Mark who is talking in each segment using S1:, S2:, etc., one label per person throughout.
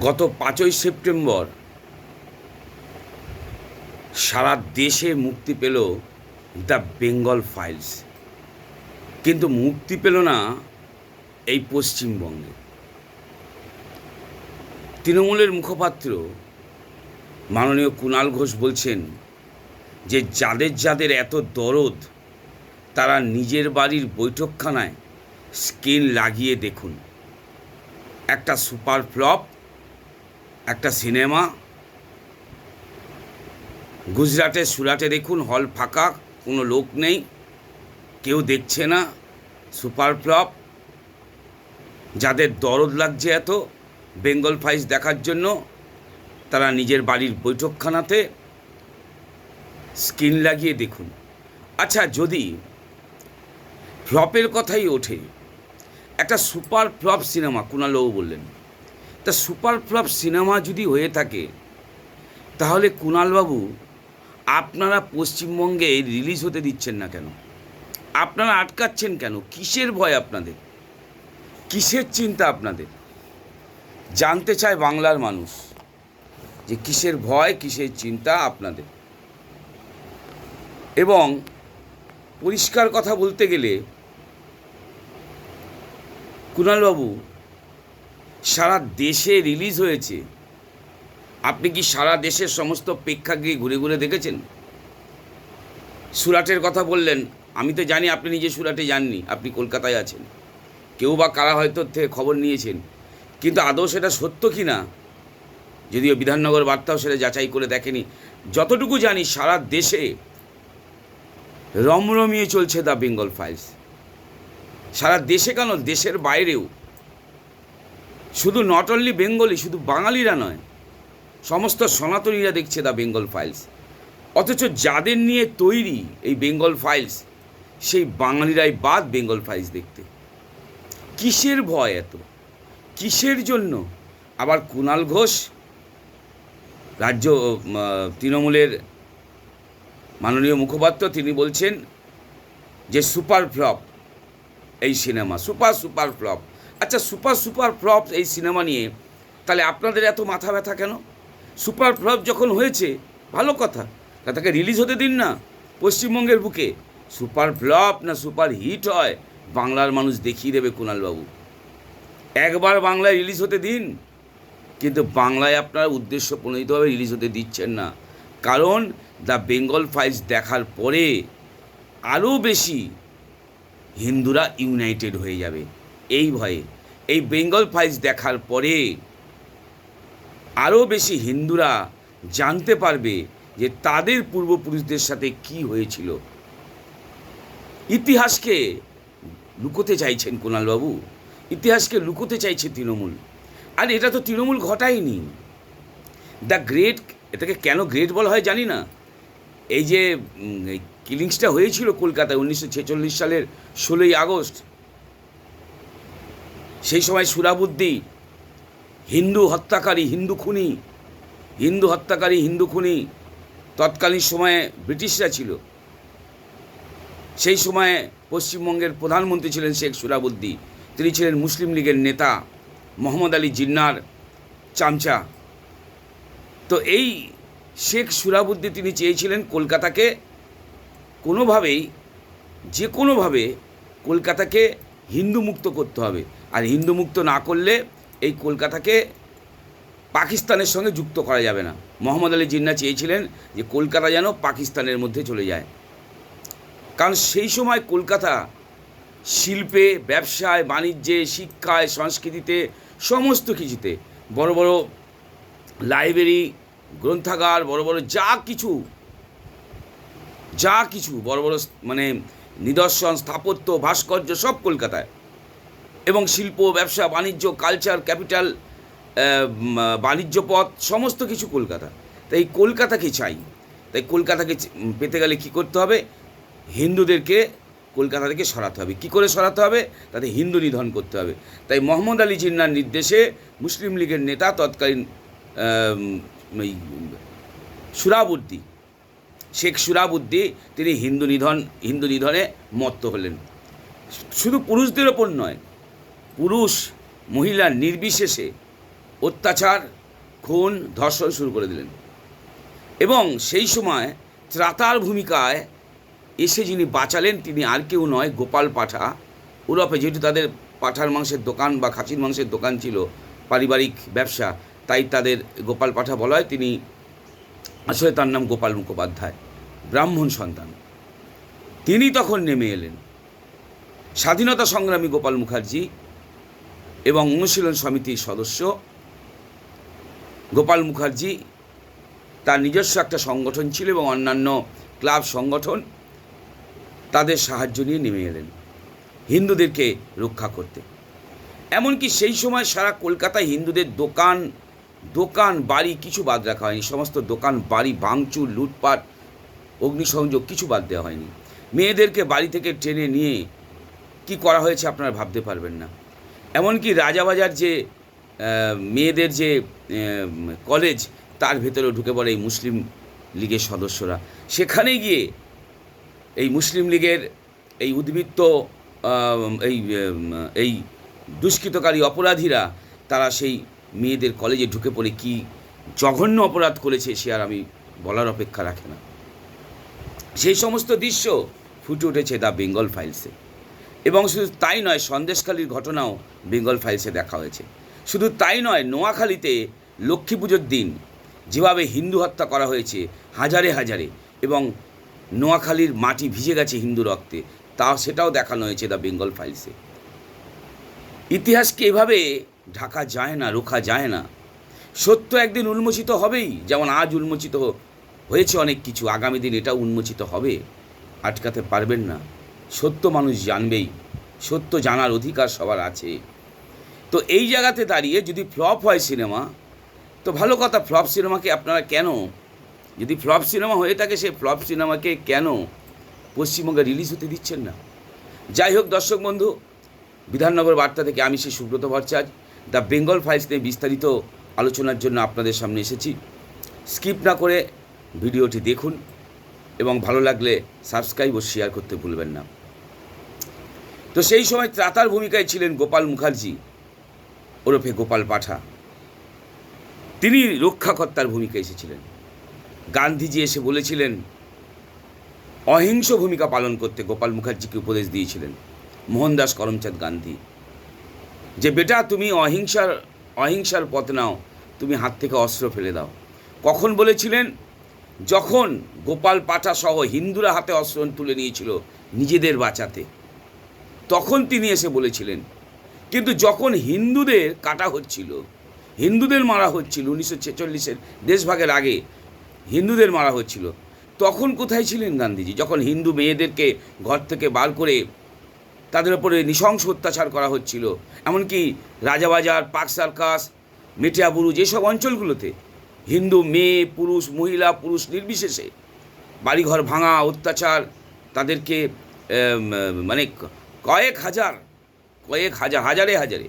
S1: গত পাঁচই সেপ্টেম্বর সারা দেশে মুক্তি পেল দ্য বেঙ্গল ফাইলস। কিন্তু মুক্তি পেল না এই পশ্চিমবঙ্গে। তৃণমূলের মুখপাত্র মাননীয় কুণাল ঘোষ বলছেন যে যাদের যাদের এত দরদ, তারা নিজের বাড়ির বৈঠকখানায় স্ক্রিন লাগিয়ে দেখুন। একটা সুপার ফ্লপ একটা সিনেমা। গুজরাটে সুরাটে দেখুন, হল ফাঁকা, কোনো লোক নেই, কেউ দেখছে না, সুপার ফ্লপ। যাদের দরদ লাগছে এত, বেঙ্গল ফাইস দেখার জন্য, তারা নিজের বাড়ির বৈঠকখানাতে স্ক্রিন লাগিয়ে দেখুন। আচ্ছা যদি ফ্লপের কথাই ওঠে, একটা সুপার ফ্লপ সিনেমা কুণালবাবু বললেন। তা সুপার ফ্লপ সিনেমা যদি হয়ে থাকে, তাহলে কুণালবাবু আপনারা পশ্চিমবঙ্গে রিলিজ হতে দিচ্ছেন না কেন? আপনারা আটকাচ্ছেন কেন? কিসের ভয় আপনাদের? কিসের চিন্তা আপনাদের? জানতে চায় বাংলার মানুষ যে কিসের ভয়, কিসের চিন্তা আপনাদের। এবং পরিষ্কার কথা বলতে গেলে কুণালবাবু সারা দেশে রিলিজ হয়েছে। আপনি কি সারা দেশের সমস্ত প্রেক্ষাগৃহে ঘুরে ঘুরে দেখেছেন? সুরাটের কথা বললেন। আমি তো জানি আপনি নিজে সুরাটে যাননি, আপনি কলকাতায় আছেন। কেউ বা কারা হয়তো থেকে খবর নিয়েছেন। কিন্তু আদৌ সেটা সত্য কি না? যদিও বিধাননগর বার্তাও সেটা যাচাই করে দেখেনি। যতটুকু জানি সারা দেশে রমরমিয়ে চলছে দ্য বেঙ্গল ফাইলস সারা দেশে কেন? দেশের বাইরেও। শুধু নট অনলি বেঙ্গলি শুধু বাঙালিরা নয়, সমস্ত সনাতনীরা দেখছে দ্য বেঙ্গল ফাইলস অথচ যাদের নিয়ে তৈরি এই বেঙ্গল ফাইলস সেই বাঙালিরাই বাদ বেঙ্গল ফাইলস দেখতে। কিসের ভয় এত? কিসের জন্য? আবার কুণাল ঘোষ, রাজ্য তৃণমূলের মাননীয় মুখপাত্র, তিনি বলছেন যে, সুপার ফ্লপ, এই সিনেমা, সুপার সুপার ফ্লপ। আচ্ছা সুপার সুপার ফ্লপ এই সিনেমা নিয়ে, তাহলে আপনাদের এত মাথা ব্যথা কেন? সুপার ফ্লপ যখন হয়েছে, ভালো কথা, তা তাকে রিলিজ হতে দিন না, পশ্চিমবঙ্গের বুকে। সুপার ফ্লপ না সুপার হিট হয়, বাংলার মানুষ দেখিয়ে দেবে কুণালবাবু। একবার বাংলায় রিলিজ হতে দিন, কিন্তু বাংলায় আপনার উদ্দেশ্য প্রণোদিতভাবে রিলিজ হতে দিচ্ছেন না। কারণ দ্য বেঙ্গল ফাইলস দেখার পরে, আরও বেশি হিন্দুরা ইউনাইটেড হয়ে যাবে। এই ভয়ে এই বেঙ্গল ফাইলস দেখার পরে আরও বেশি হিন্দুরা জানতে পারবে যে তাদের পূর্বপুরুষদের সাথে কি হয়েছিল। ইতিহাসকে লুকোতে চাইছেন কুণালবাবু। ইতিহাসকে লুকোতে চাইছে তৃণমূল। আর এটা তো তৃণমূল ঘটায়নি। দ্য গ্রেট, এটাকে কেন গ্রেট বলা হয় জানি না। এই যে কিলিংসটা হয়েছিল কলকাতায় উনিশশো ছেচল্লিশ সালের ষোলোই আগস্ট সেই সময় সুরাবুদ্দি হিন্দু হত্যাকারী হিন্দু খুনি, হিন্দু হত্যাকারী হিন্দু খুনি তৎকালীন সময়ে ব্রিটিশরা ছিল। সেই সময়ে পশ্চিমবঙ্গের প্রধানমন্ত্রী ছিলেন শেখ সুরাবুদ্দি তিনি ছিলেন মুসলিম লীগের নেতা মোহাম্মদ আলী জিন্নার চামচা। তো এই শেখ সুরাবুদ্দি তিনি চেয়েছিলেন কলকাতাকে কোনোভাবেই, যে কোনোভাবে কলকাতাকে হিন্দু মুক্ত করতে হবে। আর হিন্দু মুক্ত না করলে এই কলকাতাকে পাকিস্তানের সঙ্গে যুক্ত করা যাবে না। মোহাম্মদ আলী জিন্না চেয়েছিলেন যে কলকাতা যেন পাকিস্তানের মধ্যে চলে যায়। কারণ সেই সময় কলকাতা শিল্পে, ব্যবসায়, বাণিজ্যে, শিক্ষায়, সংস্কৃতিতে, সমস্ত কিছুতে বড় বড় লাইব্রেরি, গ্রন্থাগার, বড় বড় যা কিছু যা কিছু বড় বড় মানে নিদর্শন, স্থাপত্য, ভাস্কর্য সব কলকাতায়। এবং শিল্প, ব্যবসা, বাণিজ্য কালচার ক্যাপিটাল বাণিজ্য পথ, সমস্ত কিছু কলকাতা। তাই কলকাতাকে চাই। তাই কলকাতাকে পেতে গেলে কী করতে হবে? হিন্দুদেরকে কলকাতা থেকে সরাতে হবে। কী করে সরাতে হবে? তাতে হিন্দু নিধন করতে হবে। তাই মোহাম্মদ আলী জিন্নার নির্দেশে মুসলিম লীগের নেতা তৎকালীন সুরাবুদ্দি, শেখ সুরাবুদ্দি, তিনি হিন্দু নিধন, হিন্দু নিধনে মত্ত হলেন। শুধু পুরুষদের ওপর নয় পুরুষ মহিলা নির্বিশেষে অত্যাচার, খুন, ধর্ষণ শুরু করে দিলেন। এবং সেই সময় ত্রাতার ভূমিকায় এসে যিনি বাঁচালেন, তিনি আর কেউ নয়, গোপাল পাঠা। ওরফে যেহেতু তাদের পাঠার মাংসের দোকান বা খাসির মাংসের দোকান ছিল, পারিবারিক ব্যবসা, তাই তাদের গোপাল পাঠা বলা হয়। তিনি আসলে তার নাম গোপাল মুখোপাধ্যায়, ব্রাহ্মণ সন্তান। তিনি তখন নেমে এলেন। স্বাধীনতা সংগ্রামী গোপাল মুখার্জি এবং অনুশীলন সমিতির সদস্য। গোপাল মুখার্জি, তার নিজস্ব একটা সংগঠন ছিল এবং অন্যান্য ক্লাব সংগঠন, তাদের সাহায্য নিয়ে নেমে এলেন। হিন্দুদেরকে রক্ষা করতে। এমনকি সেই সময় সারা কলকাতায় হিন্দুদের দোকান দোকান, বাড়ি কিছু বাদ রাখা হয়নি। সমস্ত দোকান, বাড়ি, ভাঙচুর, লুটপাট, অগ্নিসংযোগ কিছু বাদ দেওয়া হয়নি। মেয়েদেরকে বাড়ি থেকে টেনে নিয়ে কি করা হয়েছে আপনারা ভাবতে পারবেন না। এমনকি রাজাবাজার যে মেয়েদের যে কলেজ তার ভেতরেও ঢুকে পড়ে এই মুসলিম লীগের সদস্যরা। সেখানে গিয়ে এই মুসলিম লীগের এই উদ্বৃত্ত এই এই দুষ্কৃতকারী অপরাধীরা, তারা সেই মেয়েদের কলেজে ঢুকে পড়ে কি জঘন্য অপরাধ করেছে সে আর আমি বলার অপেক্ষা রাখে না। সেই সমস্ত দৃশ্য ফুটে উঠেছে দ্য বেঙ্গল ফাইলসে। এবং শুধু তাই নয়, সন্দেশখালীর ঘটনাও বেঙ্গল ফাইলসে দেখা হয়েছে। শুধু তাই নয়, নোয়াখালীতে লক্ষ্মী পুজোর দিন যেভাবে হিন্দু হত্যা করা হয়েছে হাজারে হাজারে এবং নোয়াখালীর মাটি ভিজে গেছে হিন্দু রক্তে তা সেটাও দেখানো হয়েছে দ্য বেঙ্গল ফাইলসে। ইতিহাসকে এভাবে ঢাকা যায় না, রোখা যায় না। সত্য একদিন উন্মোচিত হবেই, যেমন আজ উন্মোচিত হয়েছে অনেক কিছু, আগামী দিন এটা উন্মোচিত হবে। আটকাতে পারবেন না। সত্য মানুষ জানবেই। সত্য জানার অধিকার সবার আছে। তো এই জায়গাতে দাঁড়িয়ে যদি ফ্লপ হয় সিনেমা, তো ভালো কথা, ফ্লপ সিনেমাকে আপনারা কেন? যদি ফ্লপ সিনেমা হয়ে থাকে সেই ফ্লপ সিনেমাকে কেন পশ্চিমবঙ্গে রিলিজ হতে দিচ্ছেন না? যাই হোক দর্শক বন্ধু, বিধাননগর বার্তা থেকে আমি সেই Subrata Bhattacharya, the Bengal files নিয়ে বিস্তারিত আলোচনার জন্য আপনাদের সামনে এসেছি। স্কিপ না করে ভিডিওটি দেখুন এবং ভালো লাগলে সাবস্ক্রাইব ও শেয়ার করতে ভুলবেন না। তো সেই সময় ত্রাতার ভূমিকায় ছিলেন গোপাল মুখার্জি, ওরফে গোপাল পাঠা। তিনি রক্ষাকর্তার ভূমিকায় এসেছিলেন। গান্ধীজি এসে বলেছিলেন, অহিংস ভূমিকা পালন করতে গোপাল মুখার্জিকে উপদেশ দিয়েছিলেন মোহনদাস করমচাঁদ গান্ধী। যে বেটা, তুমি অহিংসার অহিংসার পথ নাও, তুমি হাত থেকে অস্ত্র ফেলে দাও। কখন বলেছিলেন, যখন গোপাল পাঠা সহ হিন্দুরা হাতে অস্ত্র তুলে নিয়েছিল নিজেদের বাঁচাতে। তখন তিনি এসে বলেছিলেন, কিন্তু যখন হিন্দুদের কাটা হচ্ছিল, হিন্দুদের মারা হচ্ছিল উনিশশো ছেচল্লিশের দেশভাগের আগে, হিন্দুদের মারা হচ্ছিল, তখন কোথায় ছিলেন গান্ধীজি? যখন হিন্দু মেয়েদেরকে ঘর থেকে বার করে তাদের উপরে নৃশংস অত্যাচার করা হচ্ছিল, এমনকি রাজাবাজার, পাক সার্কাস মেটিয়াবুরু যেসব অঞ্চলগুলোতে হিন্দু মেয়ে, পুরুষ, মহিলা, পুরুষ নির্বিশেষে বাড়িঘর ভাঙা, অত্যাচার, তাদেরকে মানে কয়েক হাজার কয়েক হাজার, হাজারে হাজারে।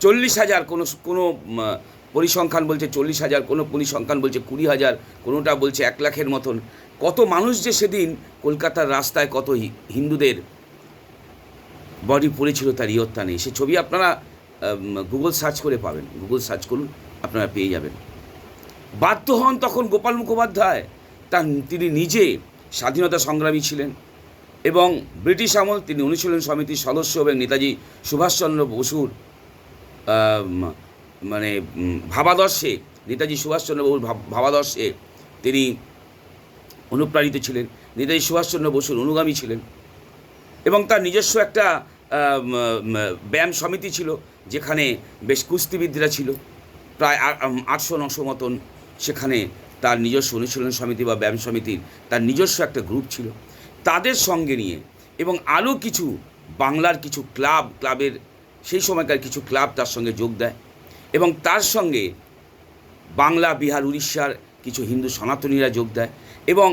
S1: চল্লিশ হাজার কোনো কোনো পরিসংখ্যান বলছে চল্লিশ হাজার, কোনো পরিসংখ্যান বলছে কুড়ি হাজার, কোনোটা বলছে এক লাখের মতন। কত মানুষ যে সেদিন কলকাতার রাস্তায় কত হিন্দুদের বডি পড়েছিল তার ইয়ত্তা নেই। সে ছবি আপনারা গুগল সার্চ করে পাবেন। গুগল সার্চ করুন, আপনারা পেয়ে যাবেন। বাধ্য হন তখন গোপাল মুখোপাধ্যায়। তার, তিনি নিজে স্বাধীনতা সংগ্রামী ছিলেন। এবং ব্রিটিশ আমল তিনি অনুশীলন সমিতির সদস্য এবং নেতাজি সুভাষচন্দ্র বসুর মানে ভাবাদর্শে, নেতাজি সুভাষচন্দ্র বসুর ভাবাদর্শে তিনি অনুপ্রাণিত ছিলেন। নেতাজি সুভাষচন্দ্র বসুর অনুগামী ছিলেন এবং তার নিজস্ব একটা ব্যায়াম সমিতি ছিল, যেখানে বেশ কুস্তিবিদরা ছিল। প্রায় আটশো নশো মতন সেখানে তার নিজস্ব অনুশীলন সমিতি বা ব্যায়াম সমিতির তার নিজস্ব একটা গ্রুপ ছিল। তাদের সঙ্গে নিয়ে এবং আরও কিছু বাংলার কিছু ক্লাব, ক্লাবের সেই সময়কার কিছু ক্লাব তার সঙ্গে যোগ দেয় এবং তার সঙ্গে বাংলা, বিহার, উড়িষ্যার কিছু হিন্দু সনাতনীরা যোগ দেয় এবং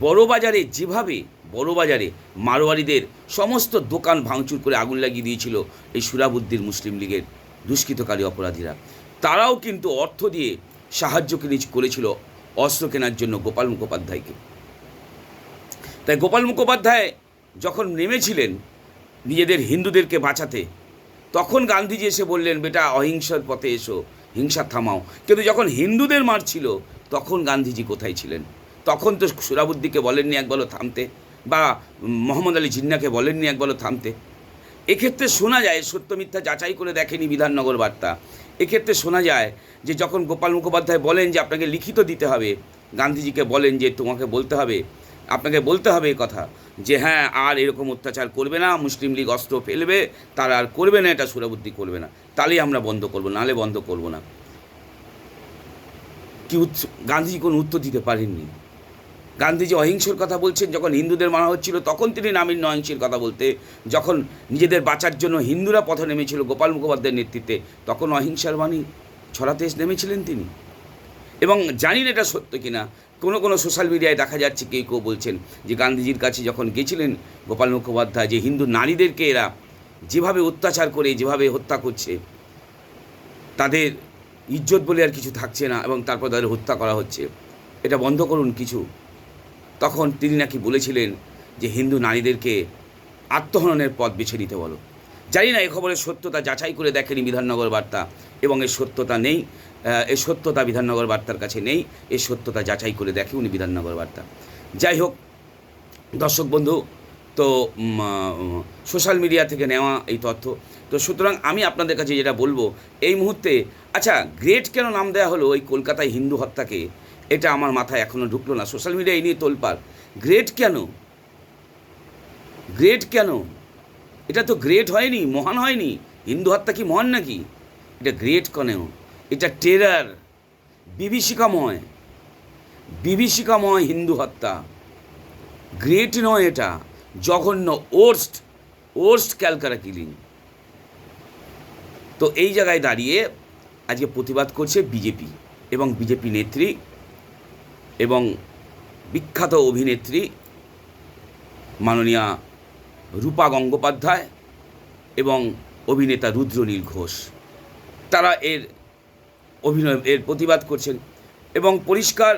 S1: বড়বাজারে যেভাবে, বড়বাজারে মারোয়ারিদের সমস্ত দোকান ভাঙচুর করে আগুন লাগিয়ে দিয়েছিল এই সুরাবুদ্দির মুসলিম লীগের দুষ্কৃতকারী অপরাধীরা, তারাও কিন্তু অর্থ দিয়ে সাহায্য কিনে করেছিল অস্ত্র কেনার জন্য গোপাল মুখোপাধ্যায়কে। তাই গোপাল মুখোপাধ্যায় যখন নেমেছিলেন নিজেদের হিন্দুদেরকে বাঁচাতে, তখন গান্ধীজি এসে বললেন, বেটা, অহিংসার পথে এসো, হিংসা থামাও। কিন্তু যখন হিন্দুদের মারছিল, তখন গান্ধীজি কোথায় ছিলেন? তখন তো সুরাবুদ্দিকে বলেননি একবারও থামতে, বা মোহাম্মদ আলী জিন্নাকে বলেননি একবারও থামতে। এক্ষেত্রে শোনা যায়, সত্য মিথ্যা যাচাই করে দেখেনি বিধাননগর বার্তা। এক্ষেত্রে শোনা যায় যে, যখন গোপাল মুখোপাধ্যায় বলেন যে, আপনাকে লিখিত দিতে হবে, গান্ধীজিকে বলেন যে, তোমাকে বলতে হবে আপনাকে বলতে হবে এই কথা, যে হ্যাঁ আর এরকম অত্যাচার করবে না, মুসলিম লীগ অস্ত্র ফেলবে, তারা আর করবে না, এটা সুরাবুদ্ধি করবে না। তাহলেই আমরা বন্ধ করব, নাহলে বন্ধ করব না। কি গান্ধীজি কোনো উত্তর দিতে পারেননি। গান্ধীজি অহিংসর কথা বলছেন, যখন হিন্দুদের মারা হচ্ছিল, তখন তিনি নামেন অহিংসের কথা বলতে, যখন নিজেদের বাঁচার জন্য হিন্দুরা পথে নেমেছিল গোপাল মুখোপাধ্যায়ের নেতৃত্বে, তখন অহিংসার বাণী ছড়াতে নেমেছিলেন তিনি। এবং জানি না এটা সত্য কিনা কোনো কোনো সোশ্যাল মিডিয়ায় দেখা যাচ্ছে কেউ কেউ বলছেন যে গান্ধীজির কাছে যখন গেছিলেন গোপাল মুখোপাধ্যায় যে হিন্দু নারীদেরকে এরা যেভাবে অত্যাচার করে, যেভাবে হত্যা করছে, তাদের ইজ্জত বলে আর কিছু থাকছে না এবং তারপর তাদের হত্যা করা হচ্ছে। এটা বন্ধ করুন কিছু। তখন তিনি নাকি বলেছিলেন যে হিন্দু নারীদেরকে আত্মহননের পথ বেছে নিতে বলো। জানি না এ খবরের সত্যতা যাচাই করে দেখেনি বিধাননগর বার্তা এবং এর সত্যতা নেই। এর সত্যতা বিধাননগর বার্তার কাছে নেই এর সত্যতা যাচাই করে দেখে উনি বিধাননগর বার্তা। যাই হোক, দর্শক বন্ধু, তো সোশ্যাল মিডিয়া থেকে নেওয়া এই তথ্য। তো সুতরাং আমি আপনাদের কাছে যেটা বলব, এই মুহূর্তে আচ্ছা গ্রেট কেন নাম দেওয়া হলো ওই কলকাতায় হিন্দু হত্যাকে? এটা আমার মাথায় এখনও ঢুকলো না। সোশ্যাল মিডিয়া এই নিয়ে তোলপার গ্রেট কেন? গ্রেট কেন? এটা তো গ্রেট হয়নি, মহান হয়নি। হিন্দু হত্যা কি মহান নাকি? এটা গ্রেট কেন? এটা টেরার বিভীষিকাময় বিভীষিকাময় হিন্দু হত্যা। গ্রেট নয় এটা, জঘন্য ওর্স্ট ওর্স্ট ক্যালকারা কিলিং তো এই জায়গায় দাঁড়িয়ে আজকে প্রতিবাদ করছে বিজেপি এবং বিজেপি নেত্রী এবং বিখ্যাত অভিনেত্রী মাননীয়া রূপা গঙ্গোপাধ্যায় এবং অভিনেতা রুদ্রনীল ঘোষ। তারা এর অভিনয়, এর প্রতিবাদ করছেন। এবং পরিষ্কার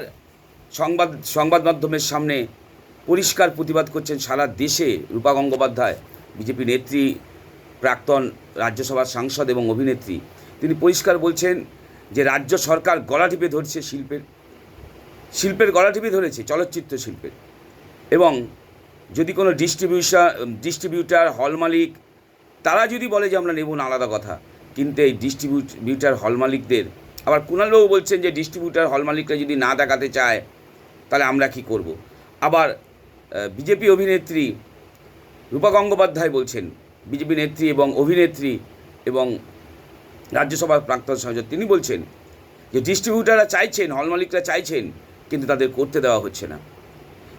S1: সংবাদ সংবাদ মাধ্যমের সামনে পরিষ্কার প্রতিবাদ করছেন সারা দেশে রূপা গঙ্গোপাধ্যায়, বিজেপি নেত্রী, প্রাক্তন রাজ্যসভার সাংসদ এবং অভিনেত্রী। তিনি পরিষ্কার বলছেন যে রাজ্য সরকার গলা টিপে ধরছে শিল্পের শিল্পের গলা টিপে ধরেছে চলচ্চিত্র শিল্পের। এবং যদি কোনো ডিস্ট্রিবিউশন ডিস্ট্রিবিউটার হল মালিক, তারা যদি বলে যে আমরা নেব না আলাদা কথা, কিন্তু এই ডিস্ট্রিবিউটার হল মালিকদের আবার কুণালবাবু বলছেন যে ডিস্ট্রিবিউটার হল মালিকরা যদি না দেখাতে চায়, তাহলে আমরা কি করব। আবার বিজেপি অভিনেত্রী রূপা গঙ্গোপাধ্যায় বলছেন, বিজেপি নেত্রী এবং অভিনেত্রী এবং রাজ্যসভার প্রাক্তন সাংসদ, তিনি বলছেন যে ডিস্ট্রিবিউটাররা চাইছেন হল মালিকরা চাইছেন, কিন্তু তাদের করতে দেওয়া হচ্ছে না।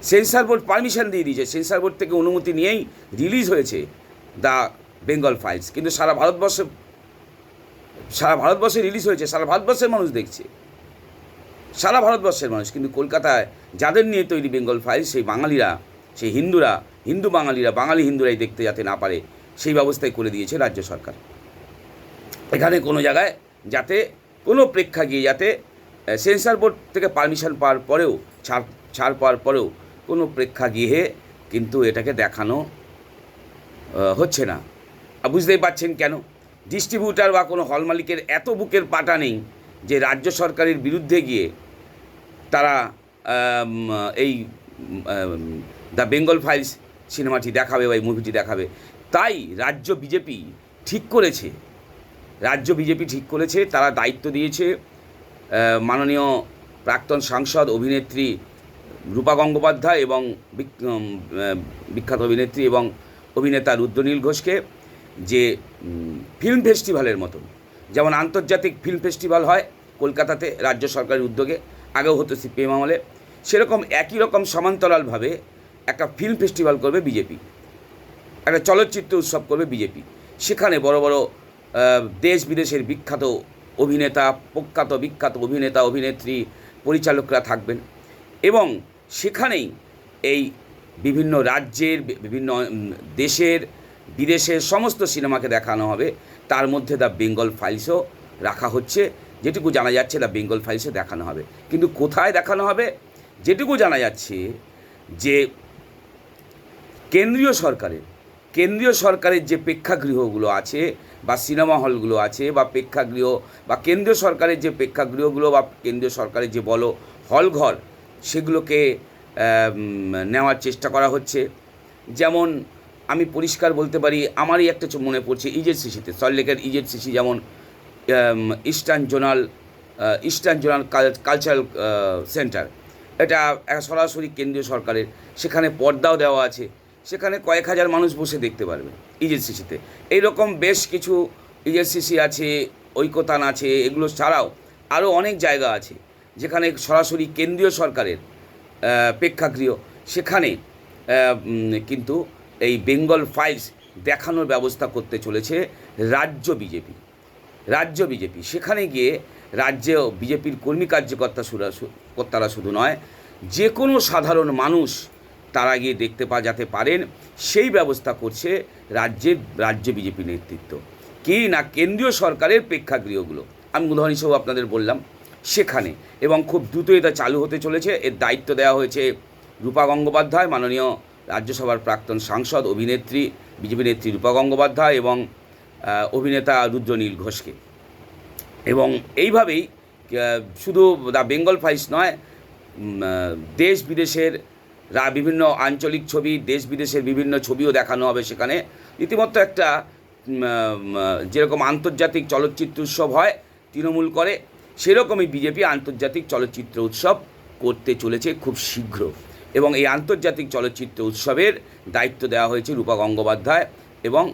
S1: সেন্সার বোর্ড পারমিশন দিয়ে দিয়েছে। সেন্সার বোর্ড থেকে অনুমতি নিয়েই রিলিজ হয়েছে দ্য বেঙ্গল ফাইলস কিন্তু সারা ভারতবর্ষে সারা ভারতবর্ষে রিলিজ হয়েছে, সারা ভারতবর্ষের মানুষ দেখছে। সারা ভারতবর্ষের মানুষ, কিন্তু কলকাতায় যাদের নিয়ে তৈরি বেঙ্গল ফাইল, সেই বাঙালিরা, সেই হিন্দুরা, হিন্দু বাঙালিরা, বাঙালি হিন্দুরাই দেখতে যাতে না পারে, সেই ব্যবস্থাই করে দিয়েছে রাজ্য সরকার। এখানে কোনো জায়গায় যাতে, কোনো প্রেক্ষাগৃহে যাতে সেন্সার বোর্ড থেকে পারমিশন পাওয়ার পরেও, ছাড় ছাড় পাওয়ার পরেও কোনো প্রেক্ষাগৃহে কিন্তু এটাকে দেখানো হচ্ছে না। বুঝতেই পারছেন কেন? ডিস্ট্রিবিউটার বা কোনো হল মালিকের এত বুকের পাটা নেই যে রাজ্য সরকারের বিরুদ্ধে গিয়ে তারা এই দ্য বেঙ্গল ফাইলস সিনেমাটি দেখাবে বা এই মুভিটি দেখাবে। তাই রাজ্য বিজেপি ঠিক করেছে। রাজ্য বিজেপি ঠিক করেছে, তারা দায়িত্ব দিয়েছে। মাননীয় প্রাক্তন সাংসদ, অভিনেত্রী রূপা গঙ্গোপাধ্যায় এবং বিখ্যাত অভিনেত্রী এবং অভিনেতা রুদ্রনীল ঘোষকে যে ফিল্ম ফেস্টিভ্যালের মতন। যেমন আন্তর্জাতিক ফিল্ম ফেস্টিভ্যাল হয় কলকাতাতে রাজ্য সরকারের উদ্যোগে, আগেও হতো সিপিএম আমলে। সেরকম একই রকম সমান্তরালভাবে একটা ফিল্ম ফেস্টিভ্যাল করবে বিজেপি। একটা চলচ্চিত্র উৎসব করবে বিজেপি। সেখানে বড় বড় দেশ বিদেশের বিখ্যাত অভিনেতা, প্রখ্যাত বিখ্যাত অভিনেতা, অভিনেত্রী, পরিচালকরা থাকবেন। এবং সেখানেই এই বিভিন্ন রাজ্যের, বিভিন্ন দেশের বিদেশের সমস্ত সিনেমাকে দেখানো হবে। তার মধ্যে দ্য বেঙ্গল ফাইলসও রাখা হচ্ছে। যেটুকু জানা যাচ্ছে দ্য বেঙ্গল ফাইলসে দেখানো হবে। কিন্তু কোথায় দেখানো হবে? যেটুকু জানা যাচ্ছে যে কেন্দ্রীয় সরকারের কেন্দ্রীয় সরকারের যে প্রেক্ষাগৃহগুলো আছে বা সিনেমা হলগুলো আছে বা প্রেক্ষাগৃহ বা কেন্দ্রীয় সরকারের যে প্রেক্ষাগৃহগুলো বা কেন্দ্রীয় সরকারের যে বলো হলঘর, সেগুলোকে নেওয়ার চেষ্টা করা হচ্ছে। যেমন আমি পরিষ্কার বলতে পারি, আমারই একটা মনে পড়ছে ইজেডসিসিতে সল্টলেকের ইজেডসিসি যেমন eastern zonal eastern zonal cultural centre এটা সরাসরি কেন্দ্রীয় সরকারের। সেখানে পর্দাও দেওয়া আছে। সেখানে কয়েক হাজার মানুষ বসে দেখতে পারবে ইজেডসিসিতে এইরকম বেশ কিছু ইজেডসিসি আছে, ঐকতান আছে, এগুলো ছাড়াও আরও অনেক জায়গা আছে। যেখানে সরাসরি কেন্দ্রীয় সরকারের প্রেক্ষাগৃহ। সেখানে কিন্তু এই বেঙ্গল ফাইলস দেখানোর ব্যবস্থা করতে চলেছে রাজ্য বিজেপি। রাজ্য বিজেপি, সেখানে গিয়ে রাজ্যে বিজেপির কর্মী কার্যকর্তা কর্তারা শুধু নয় যে কোনো সাধারণ মানুষ তারা গিয়ে দেখতে পা, যেতে পারেন, সেই ব্যবস্থা করছে রাজ্যের, রাজ্য বিজেপি নেতৃত্ব। কি না কেন্দ্রীয় সরকারের প্রেক্ষাগৃহগুলো, আমি উদাহরণ হিসেবে আপনাদের বললাম, সেখানে। এবং খুব দ্রুত এটা চালু হতে চলেছে, এর দায়িত্ব দেওয়া হয়েছে রূপা গঙ্গোপাধ্যায়, মাননীয় রাজ্যসভার প্রাক্তন সাংসদ, অভিনেত্রী, বিজেপি নেত্রী রূপা গঙ্গোপাধ্যায় এবং অভিনেতা রুদ্রনীল ঘোষকে। এবং এইভাবেই শুধু দ্য বেঙ্গল ফাইলস নয় দেশ বিদেশের রা বিভিন্ন আঞ্চলিক ছবি, দেশ বিদেশের বিভিন্ন ছবিও দেখানো হবে সেখানে। রীতিমতো একটা যেরকম আন্তর্জাতিক চলচ্চিত্র উৎসব হয়, তৃণমূল করে, সেরকমই বিজেপি আন্তর্জাতিক চলচ্চিত্র উৎসব করতে চলেছে খুব শীঘ্র। এবং এই আন্তর্জাতিক চলচ্চিত্র উৎসবের দায়িত্ব দেওয়া হয়েছে রূপা গঙ্গোপাধ্যায় এবং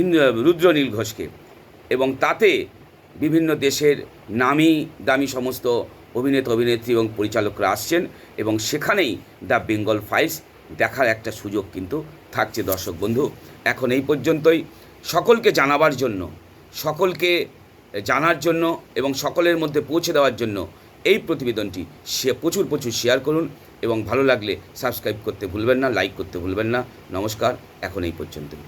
S1: ইন্দ্র, রুদ্রনীল ঘোষকে। এবং তাতে বিভিন্ন দেশের নামি, দামি সমস্ত অভিনেতা, অভিনেত্রী এবং পরিচালকরা আসছেন এবং সেখানেই দ্য বেঙ্গল ফাইলস দেখার একটা সুযোগ কিন্তু থাকছে দর্শক বন্ধু। এখন এই পর্যন্তই। সকলকে জানাবার জন্য, সকলকে জানার জন্য এবং সকলের মধ্যে পৌঁছে দেওয়ার জন্য এই প্রতিবেদনটি সে, প্রচুর প্রচুর শেয়ার করুন। এবং ভালো লাগলে সাবস্ক্রাইব করতে ভুলবেন না লাইক করতে ভুলবেন না। নমস্কার, এখন এই পর্যন্তই।